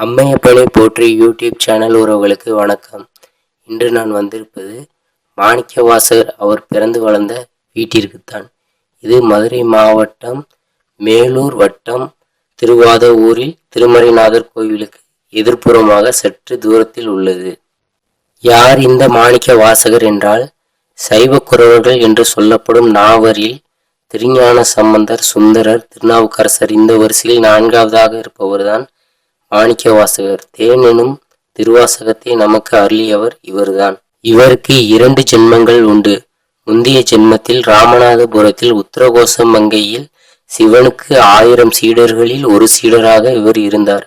அம்மையப்பனை போற்றி YouTube channel உறவுகளுக்கு வணக்கம். இன்று நான் வந்திருப்பது மாணிக்கவாசகர் அவர் பிறந்து வளர்ந்த வீட்டிற்குத்தான். இது மதுரை மாவட்டம் மேலூர் வட்டம் திருவாத ஊரில் திருமறைநாதர் கோவிலுக்கு எதிர்ப்புறமாக சற்று தூரத்தில் உள்ளது. யார் இந்த மாணிக்க வாசகர் என்றால் சைவக்குறவர்கள் என்று சொல்லப்படும் நாவரில் திருஞான சம்பந்தர் சுந்தரர் திருநாவுக்கரசர் இந்த வரிசையில் நான்காவதாக இருப்பவர்தான் மாணிக்க வாசகர் தேனெனும் திருவாசகத்தை நமக்கு அருளியவர் இவர்தான். இவருக்கு இரண்டு ஜென்மங்கள் உண்டு. முந்தைய ஜென்மத்தில் ராமநாதபுரத்தில் உத்தரகோச மங்கையில் சிவனுக்கு ஆயிரம் சீடர்களில் ஒரு சீடராக இவர் இருந்தார்.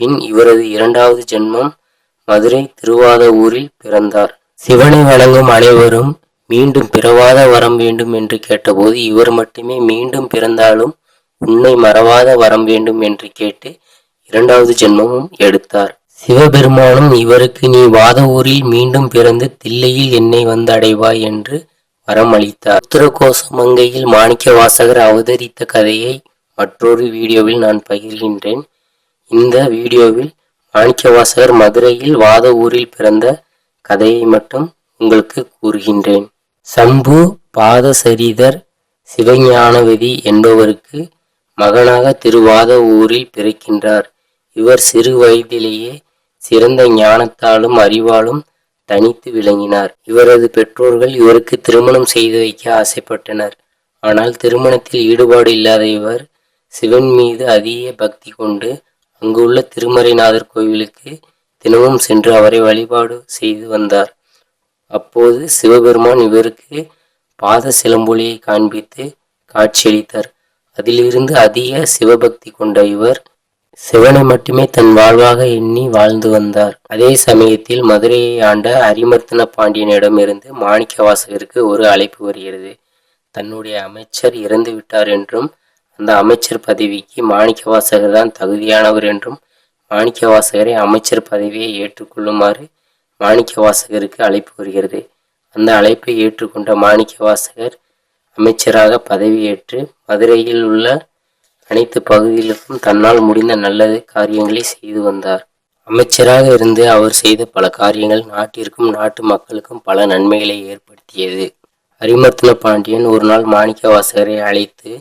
பின் இவரது இரண்டாவது ஜென்மம் மதுரை திருவாத ஊரில் பிறந்தார். சிவனை வணங்கும் அனைவரும் மீண்டும் பிறவாத வரம் வேண்டும் என்று கேட்டபோது இவர் மட்டுமே மீண்டும் பிறந்தாலும் உன்னை மறவாத வரம் வேண்டும் என்று கேட்டு இரண்டாவது ஜென்மமும் எடுத்தார். சிவபெருமானும் இவருக்கு நீ வாத ஊரில் மீண்டும் பிறந்து தில்லையில் என்னை வந்து அடைவாய் என்று வரம் அளித்தார் உத்தரகோச மங்கையில் மாணிக்க வாசகர் அவதரித்த கதையை மற்றொரு வீடியோவில் நான் பகிர்கின்றேன். இந்த வீடியோவில் மாணிக்கவாசகர் மதுரையில் வாத ஊரில் பிறந்த கதையை மட்டும் உங்களுக்கு கூறுகின்றேன். சம்பு பாதசரிதர் சிவஞானவதி என்பவருக்கு மகனாக திருவாத ஊரில் பிறக்கின்றார். இவர் சிறு வயதிலேயே சிறந்த ஞானத்தாலும் அறிவாலும் தனித்து விளங்கினார். இவரது பெற்றோர்கள் இவருக்கு திருமணம் செய்து வைக்க ஆசைப்பட்டனர். ஆனால் திருமணத்தில் ஈடுபாடு இல்லாத இவர் சிவன் மீது அதிக பக்தி கொண்டு அங்குள்ள திருமறைநாதர் கோவிலுக்கு தினமும் சென்று அவரை வழிபாடு செய்து வந்தார். அப்போது சிவபெருமான் இவருக்கு பாத சிலம்பொலியை காண்பித்து காட்சியளித்தார். அதிலிருந்து அதிக சிவபக்தி கொண்ட இவர் சிவனை மட்டுமே தன் வாழ்வாக எண்ணி வாழ்ந்து வந்தார். அதே சமயத்தில் மதுரையை ஆண்ட அரிமர்த்தன பாண்டியனிடமிருந்து மாணிக்க வாசகருக்கு ஒரு அழைப்பு வருகிறது. தன்னுடைய அமைச்சர் இறந்து விட்டார் என்றும் அந்த அமைச்சர் பதவிக்கு மாணிக்க வாசகர் தான் தகுதியானவர் என்றும் மாணிக்க வாசகரை அமைச்சர் பதவியை ஏற்றுக்கொள்ளுமாறு மாணிக்க வாசகருக்கு அழைப்பு வருகிறது. அந்த அழைப்பை ஏற்றுக்கொண்ட மாணிக்க வாசகர் அமைச்சராக பதவியேற்று மதுரையில் உள்ள அனைத்து பகுதிகளுக்கும் தன்னால் முடிந்த நல்ல காரியங்களை செய்து வந்தார். அமைச்சராக இருந்து அவர் செய்த பல காரியங்கள் நாட்டிற்கும் நாட்டு மக்களுக்கும் பல நன்மைகளை ஏற்படுத்தியது. அரிமர்த்தன பாண்டியன் ஒரு நாள் மாணிக்க வாசகரை அழைத்து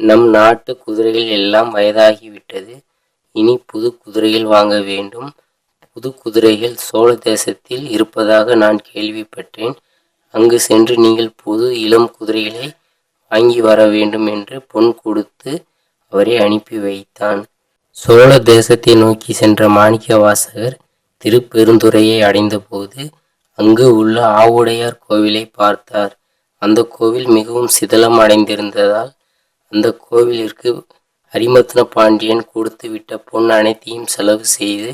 நம் நாட்டு குதிரைகள் எல்லாம் வயதாகிவிட்டது இனி புது குதிரைகள் வாங்க வேண்டும் புது குதிரைகள் சோழ தேசத்தில் இருப்பதாக நான் கேள்விப்பட்டேன் அங்கு சென்று நீங்கள் புது இளம் குதிரைகளை வாங்கி வர வேண்டும் என்று பொன் கொடுத்து அவரை அனுப்பி வைத்தான். சோழ தேசத்தை நோக்கி சென்ற மாணிக்க வாசகர் திருப்பெருந்துறையை அடைந்தபோது அங்கு உள்ள ஆவுடையார் கோவிலை பார்த்தார். அந்த கோவில் மிகவும் சிதலம் அடைந்திருந்ததால் அந்த கோவிலிற்கு ஹரிமத்ன பாண்டியன் கொடுத்து விட்ட பொன் அனைத்தையும் செலவு செய்து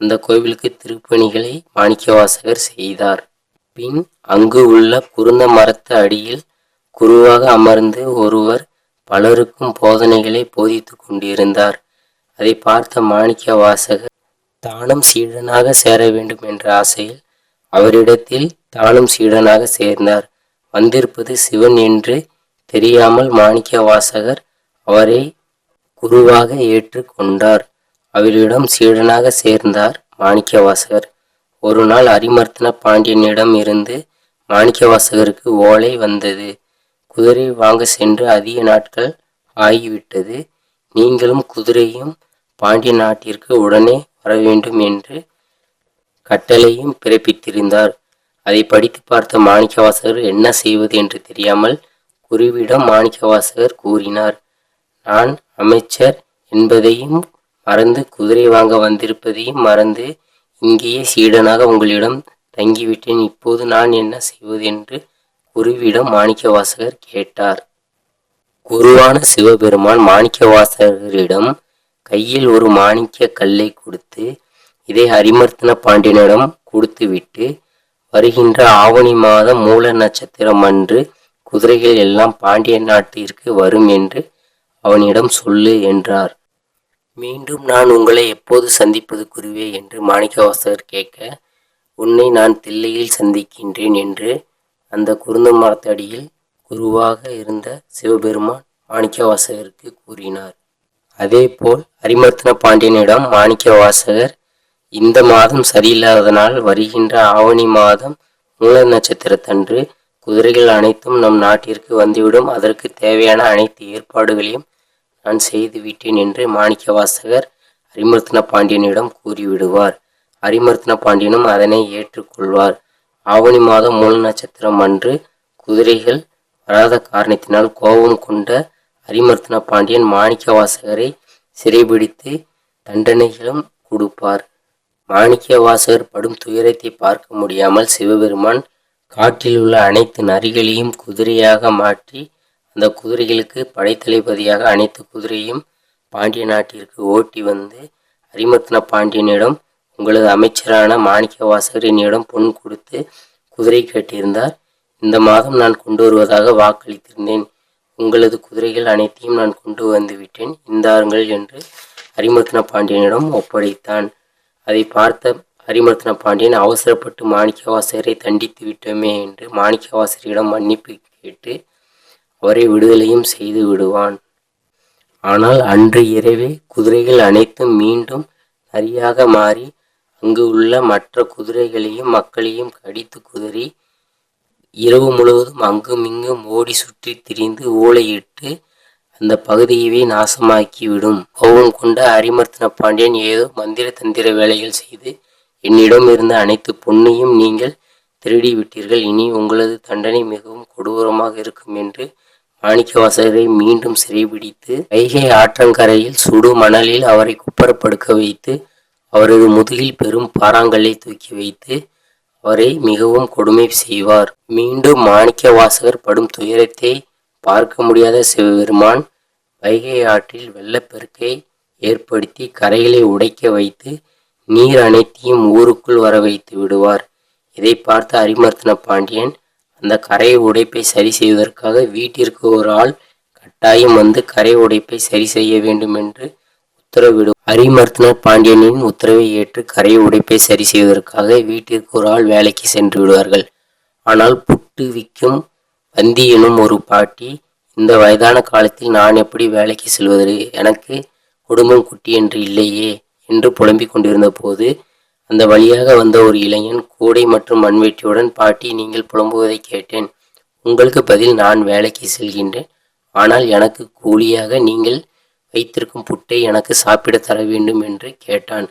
அந்த கோவிலுக்கு திருப்பணிகளை மாணிக்கவாசகர் செய்தார். பின் அங்கு உள்ள குருந்த மரத்து அடியில் குருவாக அமர்ந்து ஒருவர் பலருக்கும் போதனைகளை போதித்து கொண்டிருந்தார். அதை பார்த்த மாணிக்க வாசகர் தானும் சீடனாக சேர வேண்டும் என்ற ஆசையில் அவரிடத்தில் தானும் சீடனாக சேர்ந்தார். வந்திருப்பது சிவன் என்று தெரியாமல் மாணிக்க வாசகர் அவரை குருவாக ஏற்று கொண்டார். அவரிடம் சீடனாக சேர்ந்தார் மாணிக்கவாசகர் ஒரு நாள் அரிமர்த்தன பாண்டியனிடம் இருந்து மாணிக்கவாசகருக்கு ஓலை வந்தது. குதிரை வாங்க சென்று அதிக நாட்கள் ஆகிவிட்டது. நீங்களும் குதிரையும் பாண்டிய நாட்டிற்கு உடனே வர வேண்டும் என்று கட்டளையும் பிறப்பித்திருந்தார். அதை படித்து பார்த்த மாணிக்கவாசகர் என்ன செய்வது என்று தெரியாமல் குருவிடம் மாணிக்கவாசகர் கூறினார் நான் அமைச்சர் என்பதையும் மறந்து குதிரை வாங்க வந்திருப்பதையும் மறந்து இங்கேயே சீடனாக உங்களிடம் தங்கிவிட்டேன். இப்போது நான் என்ன செய்வது? என்று குருவிடம் மாணிக்கவாசகர் கேட்டார். குருவான சிவபெருமான் மாணிக்கவாசகரிடம் கையில் ஒரு மாணிக்க கல்லை கொடுத்து இதை ஹரிமர்த்தன பாண்டியனிடம் கொடுத்துவிட்டு வருகின்ற ஆவணி மாதம் மூல நட்சத்திரம் அன்று குதிரைகள் எல்லாம் பாண்டிய நாட்டிற்கு வரும் என்று அவனிடம் சொல்லு என்றார். மீண்டும் நான் உங்களை எப்போது சந்திப்பது குருவே என்று மாணிக்கவாசகர் கேட்க உன்னை நான் தில்லையில் சந்திக்கின்றேன் என்று அந்த குருந்த மரத்தடியில் குருவாக இருந்த சிவபெருமான் மாணிக்கவாசகருக்கு கூறினார். அதேபோல் அரிமர்த்தன பாண்டியனிடம் மாணிக்கவாசகர் இந்த மாதம் சரியில்லாததனால் வருகின்ற ஆவணி மாதம் மூல நட்சத்திரத்தன்று குதிரைகள் அனைத்தும் நம் நாட்டிற்கு வந்துவிடும். அதற்கு தேவையான அனைத்து ஏற்பாடுகளையும் நான் செய்து விட்டேன் என்று மாணிக்கவாசகர் அரிமர்த்தன பாண்டியனிடம் கூறிவிடுவார். அரிமர்த்தன பாண்டியனும் அதனை ஏற்றுக்கொள்வார். ஆவணி மாதம் மூல நட்சத்திரம் அன்று குதிரைகள் வராத காரணத்தினால் கோபம் கொண்ட அரிமர்த்தன பாண்டியன் மாணிக்க வாசகரை சிறைபிடித்து தண்டனைகளும் கொடுப்பார். மாணிக்க வாசகர் படும் துயரத்தை பார்க்க முடியாமல் சிவபெருமான் காட்டில் உள்ள அனைத்து நரிகளையும் குதிரையாக மாற்றி அந்த குதிரைகளுக்கு படைத்தளபதியாக அனைத்து குதிரையும் பாண்டிய நாட்டிற்கு ஓட்டி வந்து அரிமர்த்தன பாண்டியனிடம் உங்களது அமைச்சரான மாணிக்க வாசகர் என்னிடம் பொன் கொடுத்து குதிரை கேட்டிருந்தார். இந்த மாதம் நான் கொண்டு வருவதாக வாக்களித்திருந்தேன். உங்களது குதிரைகள் அனைத்தையும் நான் கொண்டு வந்து விட்டேன் இந்தாருங்கள் என்று அரிமர்த்தன பாண்டியனிடம் ஒப்படைத்தான். அதை பார்த்த அரிமர்த்தன பாண்டியன் அவசரப்பட்டு மாணிக்கவாசகரை தண்டித்து விட்டோமே என்று மாணிக்கவாசகரிடம் மன்னிப்பு கேட்டு அவரை விடுதலையும் செய்து விடுவான். ஆனால் அன்று இரவே குதிரைகள் அனைத்தும் மீண்டும் நரியாக மாறி அங்கு உள்ள மற்ற குதிரைகளையும் மக்களையும் கடித்து குதறி இரவு முழுவதும் அங்கும் இங்கும் ஓடி சுற்றி திரிந்து ஊளையிட்டு அந்த பகுதியவே நாசமாக்கிவிடும். கோபம் கொண்ட அரிமர்த்தன பாண்டியன் ஏதோ மந்திர தந்திர வேலைகள் செய்து என்னிடம் இருந்த அனைத்து பொன்னையும் நீங்கள் திருடி விட்டீர்கள் இனி உங்களது தண்டனை மிகவும் கொடூரமாக இருக்கும் என்று மாணிக்கவாசகரை மீண்டும் சிறைபிடித்து வைகை ஆற்றங்கரையில் சுடு மணலில் அவரை குப்பரப்படுக்க வைத்து அவரது முதுகில் பெரும் பாறாங்கல்லை தூக்கி வைத்து அவரை மிகவும் கொடுமை செய்வார். மீண்டும் மாணிக்க வாசகர் படும் துயரத்தை பார்க்க முடியாத சிவபெருமான் வைகை ஆற்றில் வெள்ளப்பெருக்கை ஏற்படுத்தி கரைகளை உடைக்க வைத்து நீர் அனைத்தையும் ஊருக்குள் வர வைத்து விடுவார். இதை பார்த்த அரிமர்த்தன பாண்டியன் அந்த கரை உடைப்பை சரி செய்வதற்காக வீட்டிற்கு ஒரு ஆள் கட்டாயம் வந்து கரை உடைப்பை சரி செய்ய வேண்டும் என்று உத்தரவிடும் ஹரிமர்த்தன பாண்டியனின் உத்தரவை ஏற்று கரை உடைப்பை சரி செய்வதற்காக வீட்டிற்கு ஒரு ஆள் வேலைக்கு சென்று விடுவார்கள். ஆனால் புட்டு விற்கும் வந்தி எனும் ஒரு பாட்டி இந்த வயதான காலத்தில் நான் எப்படி வேலைக்கு செல்வது? எனக்கு குடும்பம் குட்டி என்று இல்லையே என்று புலம்பிக் கொண்டிருந்த போது அந்த வழியாக வந்த ஒரு இளைஞன் கூடை மற்றும் மண்வெட்டியுடன் பாட்டி நீங்கள் புலம்புவதை கேட்டேன். உங்களுக்கு பதில் நான் வேலைக்கு செல்கின்றேன். ஆனால் எனக்கு கூலியாக நீங்கள் வைத்திருக்கும் புட்டை எனக்கு சாப்பிட தர வேண்டும் என்று கேட்டான்.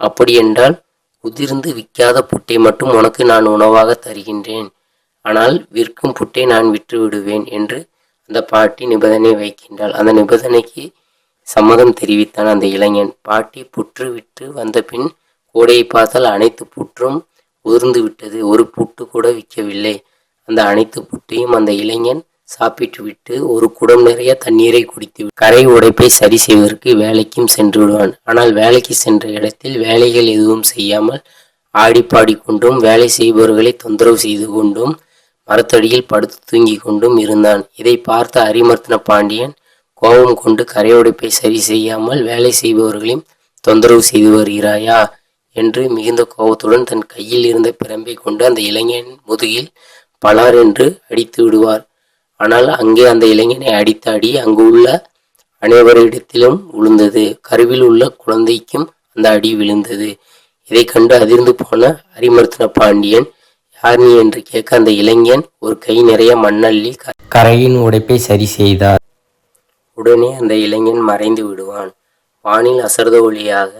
அப்படியென்றால் உதிர்ந்து விற்காத புட்டை மட்டும் உனக்கு நான் உணவாக தருகின்றேன். ஆனால் விற்கும் புட்டை நான் விற்று விடுவேன் என்று அந்த பாட்டி நிபந்தனை வைக்கின்றாள். அந்த நிபந்தனைக்கு சம்மதம் தெரிவித்தான் அந்த இளைஞன். பாட்டி புற்று விட்டு வந்த பின் கூடையை பார்த்தால் அனைத்து புற்றும் உதிர்ந்து விட்டது. ஒரு புட்டு கூட விற்கவில்லை. அந்த அனைத்து புட்டையும் அந்த இளைஞன் சாப்பிட்டு விட்டு ஒரு குடம் நிறைய தண்ணீரை குடித்து கரை உடைப்பை சரி செய்வதற்கு வேலைக்கும் சென்று விடுவான். ஆனால் வேலைக்கு சென்ற இடத்தில் வேலைகள் எதுவும் செய்யாமல் ஆடிப்பாடி கொண்டும் வேலை செய்பவர்களை தொந்தரவு செய்து கொண்டும் மரத்தடியில் படுத்து தூங்கி கொண்டும் இருந்தான். இதை பார்த்த அரிமர்த்தன பாண்டியன் கோபம் கொண்டு கரையுடைப்பை சரி செய்யாமல் வேலை செய்பவர்களையும் தொந்தரவு செய்து வருகிறாயா என்று மிகுந்த கோபத்துடன் தன் கையில் இருந்த பிரம்பை கொண்டு அந்த இளைஞன் முதுகில் பலார் என்று அடித்து விடுவார். ஆனால் அங்கே அந்த இளைஞனை அடித்த அடி அங்கு உள்ள அனைவரிடத்திலும் விழுந்தது கருவில் உள்ள குழந்தைக்கும் அந்த அடி விழுந்தது. இதை கண்டு அதிர்ந்து போன அரிமர்த்தன பாண்டியன் யார் நீ? என்று கேட்க அந்த இளைஞன் ஒரு கை நிறைய மண்ணள்ளி க- கரையின் உடைப்பை சரி செய்தார். உடனே அந்த இளைஞன் மறைந்து விடுவான். வானில் அசர்த ஒளியாக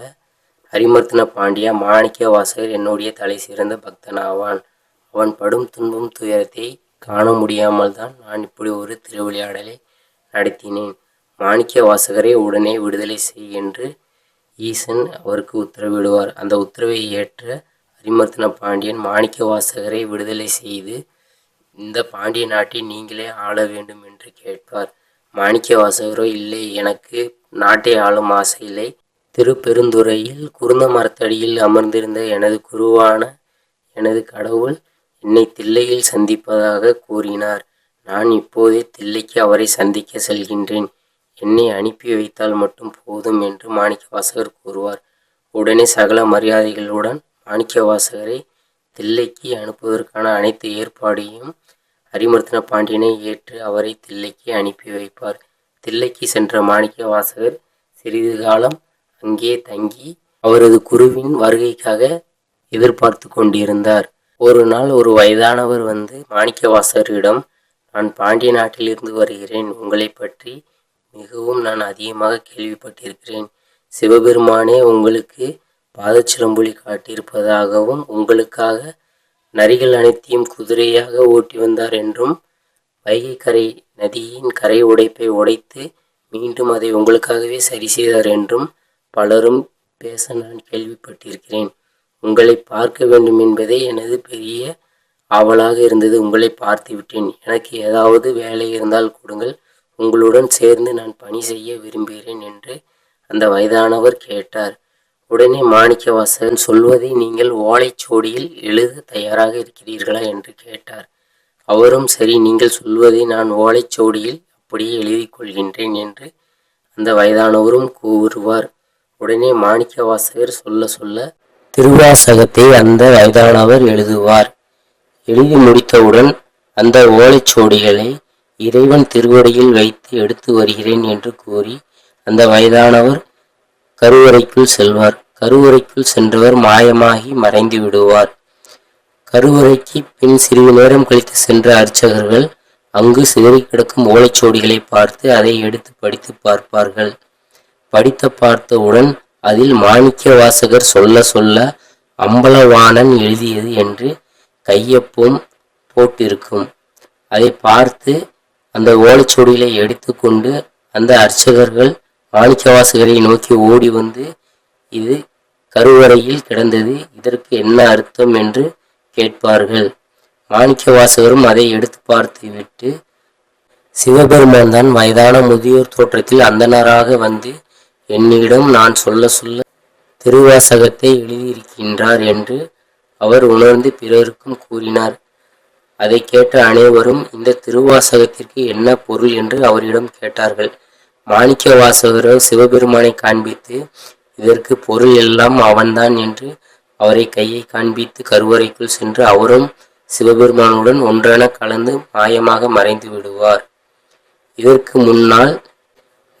ஹரிமர்த்தன பாண்டியா மாணிக்க வாசகர் என்னுடைய தலை சிறந்த பக்தனாவான். அவன் படும் துன்பம் துயரத்தை காண முடியாமல் தான் நான் இப்படி ஒரு திருவிளையாடலை நடத்தினேன். மாணிக்க வாசகரை உடனே விடுதலை செய் என்று ஈசன் அவருக்கு உத்தரவிடுவார். அந்த உத்தரவை ஏற்ற ஹரிமர்த்தன பாண்டியன் மாணிக்க வாசகரை விடுதலை செய்து இந்த பாண்டிய நாட்டை நீங்களே ஆள வேண்டும் என்று கேட்பார். மாணிக்க வாசகரோ இல்லை எனக்கு நாட்டை ஆளும் ஆசை இல்லை. திருப்பெருந்துறையில் குருந்த மரத்தடியில் அமர்ந்திருந்த எனது குருவான எனது கடவுள் என்னை தில்லையில் சந்திப்பதாக கூறினார். நான் இப்போதே தில்லைக்கு அவரை சந்திக்க செல்கின்றேன். என்னை அனுப்பி வைத்தால் மட்டும் போதும் என்று மாணிக்கவாசகர் கூறுவார். உடனே சகல மரியாதைகளுடன் மாணிக்கவாசகரை தில்லைக்கு அனுப்புவதற்கான அனைத்து ஏற்பாடையும் ஹரிமர்த்தன பாண்டியனை ஏற்று அவரை தில்லைக்கு அனுப்பி வைப்பார். தில்லைக்கு சென்ற மாணிக்கவாசகர் சிறிது காலம் அங்கே தங்கி அவரது குருவின் வருகைக்காக எதிர்பார்த்து கொண்டிருந்தார். ஒரு நாள் ஒரு வயதானவர் வந்து மாணிக்கவாசகரிடம் நான் பாண்டிய நாட்டிலிருந்து வருகிறேன். உங்களை பற்றி மிகவும் நான் அதிகமாக கேள்விப்பட்டிருக்கிறேன். சிவபெருமானே உங்களுக்கு பாதச்சிலம்புலி காட்டியிருப்பதாகவும் உங்களுக்காக நரிகள் அனைத்தையும் குதிரையாக ஓட்டி வந்தார் என்றும் வைகை கரை நதியின் கரை உடைப்பை உடைத்து மீண்டும் அதை உங்களுக்காகவே சரி செய்தார் என்றும் பலரும் பேச நான் கேள்விப்பட்டிருக்கிறேன். உங்களை பார்க்க வேண்டும் என்பதே எனது பெரிய ஆவலாக இருந்தது. உங்களை பார்த்து விட்டேன். எனக்கு ஏதாவது வேலை இருந்தால் கொடுங்கள். உங்களுடன் சேர்ந்து நான் பணி செய்ய விரும்புகிறேன் என்று அந்த வயதானவர் கேட்டார். உடனே மாணிக்கவாசகன் சொல்வதை நீங்கள் ஓலைச்சோடியில் எழுத தயாராக இருக்கிறீர்களா என்று கேட்டார். அவரும் சரி நீங்கள் சொல்வதை நான் ஓலைச்சோடியில் அப்படியே எழுதி கொள்கின்றேன் என்று அந்த வயதானவரும் கூறுவார். உடனே மாணிக்கவாசகர் சொல்ல சொல்ல திருவாசகத்தை அந்த வயதானவர் எழுதுவார். எழுதி முடித்தவுடன் அந்த ஓலைச்சுவடிகளை இறைவன் திருவடியில் வைத்து எடுத்து வருகிறேன் என்று கூறி அந்த வயதானவர் கருவறைக்குள் செல்வார். கருவறைக்குள் சென்றவர் மாயமாகி மறைந்து விடுவார். கருவறைக்கு பின் சிறிது நேரம் கழித்து சென்ற அர்ச்சகர்கள் அங்கு சிதறி கிடக்கும் ஓலைச்சுவடிகளை பார்த்து அதை எடுத்து படித்து பார்ப்பார்கள். படித்த பார்த்தவுடன் அதில் மாணிக்க வாசகர் சொல்ல சொல்ல அம்பலவாணன் எழுதியது என்று கையொப்பும் போட்டிருக்கும். அதை பார்த்து அந்த ஓலைச்சுவடிகளை எடுத்துக்கொண்டு அந்த அர்ச்சகர்கள் மாணிக்கவாசகரை நோக்கி ஓடி வந்து இது கருவறையில் கிடந்தது இதற்கு என்ன அர்த்தம் என்று கேட்பார்கள். மாணிக்கவாசகரும் அதை எடுத்து பார்த்து விட்டு சிவபெருமான் தான் வயதான முதியோர் தோற்றத்தில் அந்தனராக வந்து என்னிடம் நான் சொல்ல சொல்ல திருவாசகத்தை எழுதியிருக்கின்றார் என்று அவர் உணர்ந்து பிறருக்கும் கூறினார். அதை கேட்ட அனைவரும் இந்த திருவாசகத்திற்கு என்ன பொருள் என்று அவரிடம் கேட்டார்கள். மாணிக்க வாசகரோ சிவபெருமானை காண்பித்து இதற்கு பொருள் எல்லாம் அவன்தான் என்று அவரை கையை காண்பித்து கருவறைக்குள் சென்று அவரும் சிவபெருமானுடன் ஒன்றென கலந்து மாயமாக மறைந்து விடுவார். இதற்கு முன்னால்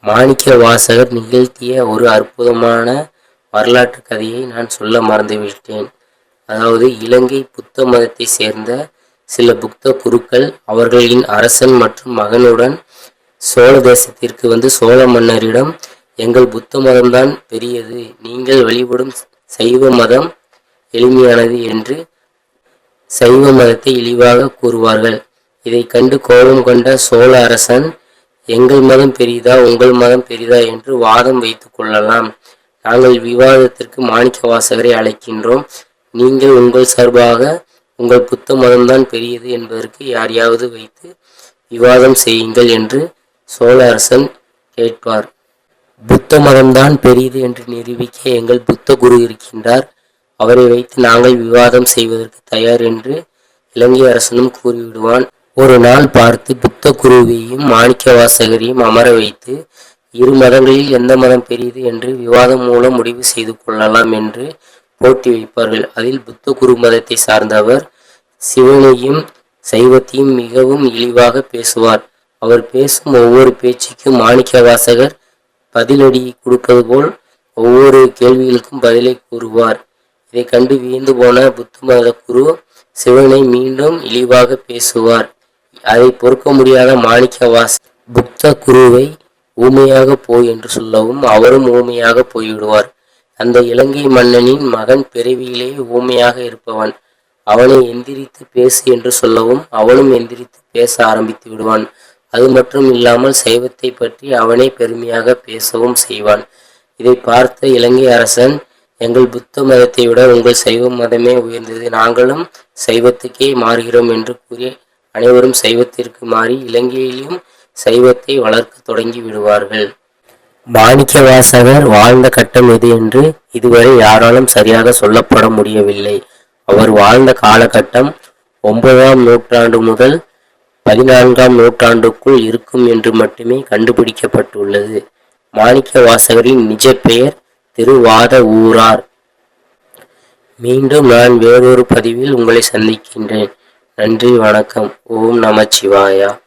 மாணிக்க வாசகர் நிகழ்த்திய ஒரு அற்புதமான வரலாற்று கதையை நான் சொல்ல மறந்துவிட்டேன். அதாவது இலங்கை புத்த மதத்தை சேர்ந்த சில புத்த குருக்கள் அவர்களின் அரசன் மற்றும் மகனுடன் சோழ தேசத்திற்கு வந்து சோழ மன்னரிடம் எங்கள் புத்த மதம்தான் பெரியது நீங்கள் வழிபடும் சைவ மதம் எளிமையானது என்று சைவ மதத்தை இழிவாக கூறுவார்கள். இதை கண்டு கோபம் கொண்ட சோழ அரசன் எங்கள் மதம் பெரிதா உங்கள் மதம் பெரிதா என்று வாதம் வைத்துக் கொள்ளலாம். நாங்கள் விவாதத்திற்கு மாணிக்க வாசகரை அழைக்கின்றோம். நீங்கள் உங்கள் சார்பாக உங்கள் புத்த மதம்தான் பெரியது என்பதற்கு யாரையாவது வைத்து விவாதம் செய்யுங்கள் என்று சோழ அரசன் கேட்பார். புத்த மதம்தான் பெரியது என்று நிரூபிக்க எங்கள் புத்த குரு இருக்கின்றார். அவரை வைத்து நாங்கள் விவாதம் செய்வதற்கு தயார் என்று இலங்கை அரசனும் கூறிவிடுவான். ஒரு நாள் பார்த்து புத்த குருவையும் மாணிக்க வாசகரையும் அமர வைத்து இரு மதங்களில் எந்த மதம் பெரியது என்று விவாதம் மூலம் முடிவு செய்து கொள்ளலாம் என்று போட்டி வைப்பார்கள். அதில் புத்த குரு மதத்தை சார்ந்தவர் சிவனையும் சைவத்தையும் மிகவும் இழிவாக பேசுவார். அவர் பேசும் ஒவ்வொரு பேச்சுக்கும் மாணிக்க வாசகர் பதிலடி கொடுப்பது போல் ஒவ்வொரு கேள்விகளுக்கும் பதிலை கூறுவார். இதை கண்டு வியந்து போன புத்த மத குரு சிவனை மீண்டும் இழிவாக பேசுவார். அதை பொறுக்க முடியாத மாணிக்கவாஸ் புத்த குருவை ஊமையாக போய் என்று சொல்லவும் அவரும் ஊமையாக போய்விடுவார். அந்த இலங்கை மன்னனின் மகன் பிறவியிலே ஊமையாக இருப்பவன். அவனை எந்திரித்து பேசு என்று சொல்லவும் அவனும் எந்திரித்து பேச ஆரம்பித்து விடுவான். அது மட்டும் இல்லாமல் சைவத்தை பற்றி அவனே பெருமையாக பேசவும் செய்வான். இதை பார்த்த இலங்கை அரசன் எங்கள் புத்த மதத்தை விட உங்கள் சைவ மதமே உயர்ந்தது. நாங்களும் சைவத்துக்கே மாறுகிறோம் என்று கூறி அனைவரும் சைவத்திற்கு மாறி இலங்கையிலும் சைவத்தை வளர்க்க தொடங்கி விடுவார்கள். மாணிக்க வாசகர் வாழ்ந்த கட்டம் எது என்று இதுவரை யாராலும் சரியாக சொல்லப்பட முடியவில்லை. அவர் வாழ்ந்த காலகட்டம் ஒன்பதாம் நூற்றாண்டு முதல் பதினான்காம் நூற்றாண்டுக்குள் இருக்கும் என்று மட்டுமே கண்டுபிடிக்கப்பட்டுள்ளது. மாணிக்க வாசகரின் நிஜ பெயர் திருவாத ஊரார். மீண்டும் நான் வேறொரு பதிவில் உங்களை சந்திக்கின்றேன். நன்றி வணக்கம். ஓம் நமச்சிவாயா